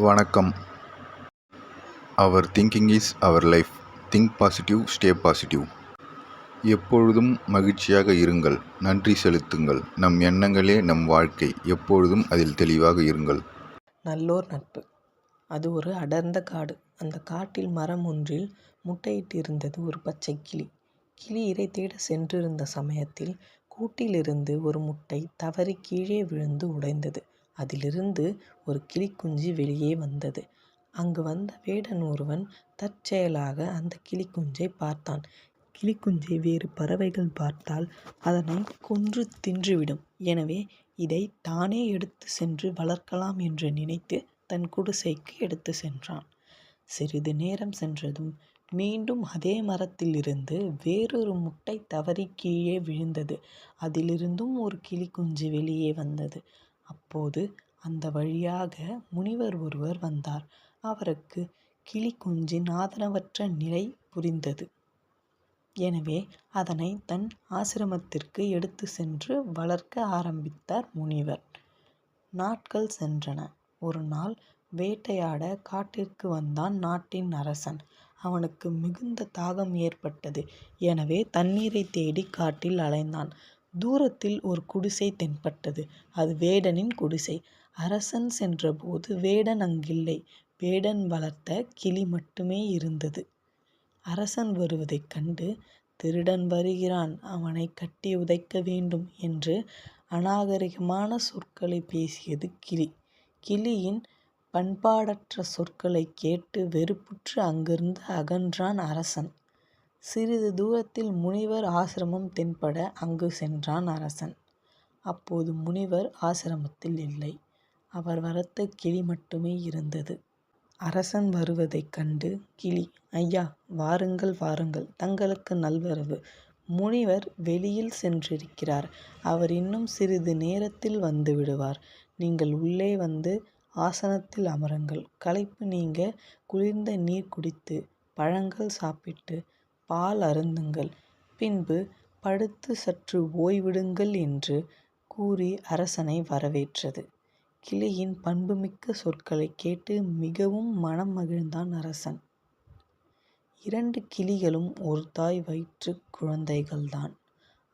வணக்கம். Our thinking is our life think positive stay positive எப்பொழுதும் மகிழ்ச்சியாக இருங்கள். நன்றி செலுத்துங்கள். நம் எண்ணங்களே நம் வாழ்க்கை. எப்பொழுதும் அதில் தெளிவாக இருங்கள். நல்லோர் நட்பு. அது ஒரு அடர்ந்த காடு. அந்த காட்டில் மரம் ஒன்றில் முட்டையிட்டிருந்தது ஒரு பச்சை கிளி. கிளி இரை தேட சென்றிருந்த சமயத்தில் கூட்டிலிருந்து ஒரு முட்டை தவறி கீழே விழுந்து உடைந்தது. அதிலிருந்து ஒரு கிளிக்குஞ்சு வெளியே வந்தது. அங்கு வந்த வேடன் ஒருவன் தற்செயலாக அந்த கிளிக்குஞ்சை பார்த்தான். கிளிக்குஞ்சை வேறு பறவைகள் பார்த்தால் அதனை கொன்று தின்றுவிடும். எனவே இதை தானே எடுத்து சென்று வளர்க்கலாம் என்று நினைத்து தன் குடிசைக்கு எடுத்து சென்றான். சிறிது நேரம் சென்றதும் மீண்டும் அதே மரத்திலிருந்து வேறொரு முட்டை தவறி கீழே விழுந்தது. அதிலிருந்தும் ஒரு கிளிக்குஞ்சு வெளியே வந்தது. அப்போது அந்த வழியாக முனிவர் ஒருவர் வந்தார். அவருக்கு கிளி குஞ்சின் ஆதரவற்ற நிலை புரிந்தது. எனவே அதனை தன் ஆசிரமத்திற்கு எடுத்து சென்று வளர்க்க ஆரம்பித்தார் முனிவர். நாட்கள் சென்றன. ஒரு நாள் வேட்டையாட காட்டிற்கு வந்தான் நாட்டின் அரசன். அவனுக்கு மிகுந்த தாகம் ஏற்பட்டது. எனவே தண்ணீரை தேடி காட்டில் அலைந்தான். தூரத்தில் ஒரு குடிசை தென்பட்டது. அது வேடனின் குடிசை. அரசன் சென்றபோது வேடன் அங்கில்லை. வேடன் வளர்த்த கிளி மட்டுமே இருந்தது. அரசன் வருவதைக் கண்டு திருடன் வருகிறான். அவனை கட்டி உதைக்க வேண்டும் என்று அநாகரிகமான சொற்களை பேசியது கிளி. கிளியின் பண்பாடற்ற சொற்களை கேட்டு வெறுப்புற்று அங்கிருந்து அகன்றான் அரசன். சிறிது தூரத்தில் முனிவர் ஆசிரமம் தென்பட அங்கு சென்றான் அரசன். அப்போது முனிவர் ஆசிரமத்தில் இல்லை. அவர் வளர்த்த கிளி மட்டுமே இருந்தது. அரசன் வருவதைக் கண்டு கிளி ஐயா வாருங்கள் வாருங்கள். தங்களுக்கு நல்வரவு முனிவர் வெளியில் சென்றிருக்கிறார். அவர் இன்னும் சிறிது நேரத்தில் வந்து விடுவார். நீங்கள் உள்ளே வந்து ஆசனத்தில் அமருங்கள். களைப்பு நீங்க குளிர்ந்த நீர் குடித்து பழங்கள் சாப்பிட்டு பால் அருந்துங்கள். பின்பு படுத்து சற்று ஓய்விடுங்கள் என்று கூறி அரசனை வரவேற்றது. கிளியின் பண்புமிக்க சொற்களைக் கேட்டு மிகவும் மனம் மகிழ்ந்தான் அரசன். இரண்டு கிளிகளும் ஒரு தாய் வயிற்று குழந்தைகள்தான்.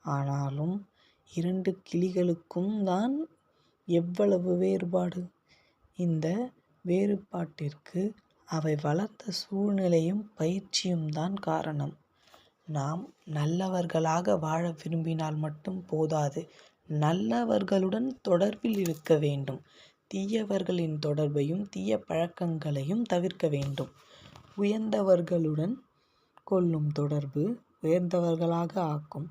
ஆனாலும் இரண்டு கிளிகளுக்கும் தான் எவ்வளவு வேறுபாடு? இந்த வேறுபாட்டிற்கு அவை வளர்ந்த சூழ்நிலையும் பயிற்சியும் தான் காரணம். நாம் நல்லவர்களாக வாழ விரும்பினால் மட்டும் போதாது. நல்லவர்களுடன் தொடர்பில் இருக்க வேண்டும். தீயவர்களின் தொடர்பையும் தீய பழக்கங்களையும் தவிர்க்க வேண்டும். உயர்ந்தவர்களுடன் கொள்ளும் தொடர்பு உயர்ந்தவர்களாக ஆக்கும்.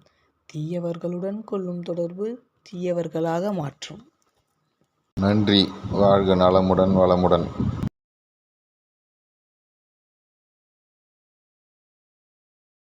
தீயவர்களுடன் கொள்ளும் தொடர்பு தீயவர்களாக மாற்றும். நன்றி. வாழ்க நலமுடன் வளமுடன்.